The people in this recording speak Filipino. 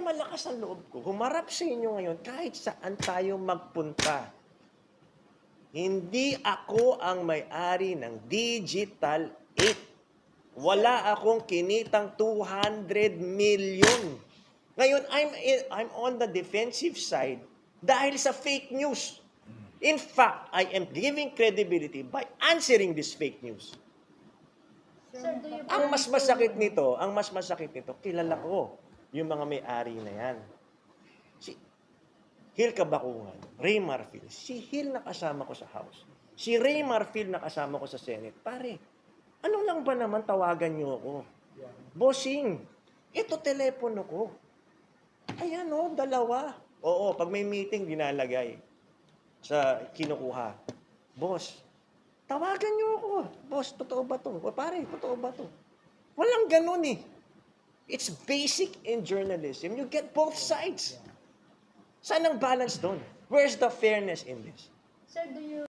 Kaya malakas ang loob ko. Humarap sa inyo ngayon kahit saan tayo magpunta. Hindi ako ang may-ari ng Digital 8. Wala akong kinitang 200 million. Ngayon, I'm, I'm on the defensive side dahil sa fake news. In fact, I am giving credibility by answering this fake news. Sir, Ang mas masakit nito, ang mas masakit nito, kilala ko yung mga may-ari na yan. Si Hil Kabakungan, Ray Marfil, si Hil na kasama ko sa House. Si Ray Marfil na kasama ko sa Senate. Pare, ano lang ba naman tawagan niyo ako? Bossing, ito telepono ko. Ayan o, dalawa. Oo, pag may meeting, dinalagay sa kinukuha. Boss, tawagan niyo ako. Boss, totoo ba to? O pare, totoo ba to? Walang ganun eh. It's basic in journalism. You get both sides. Saan ang balance doon? Where's the fairness in this? Sir, do you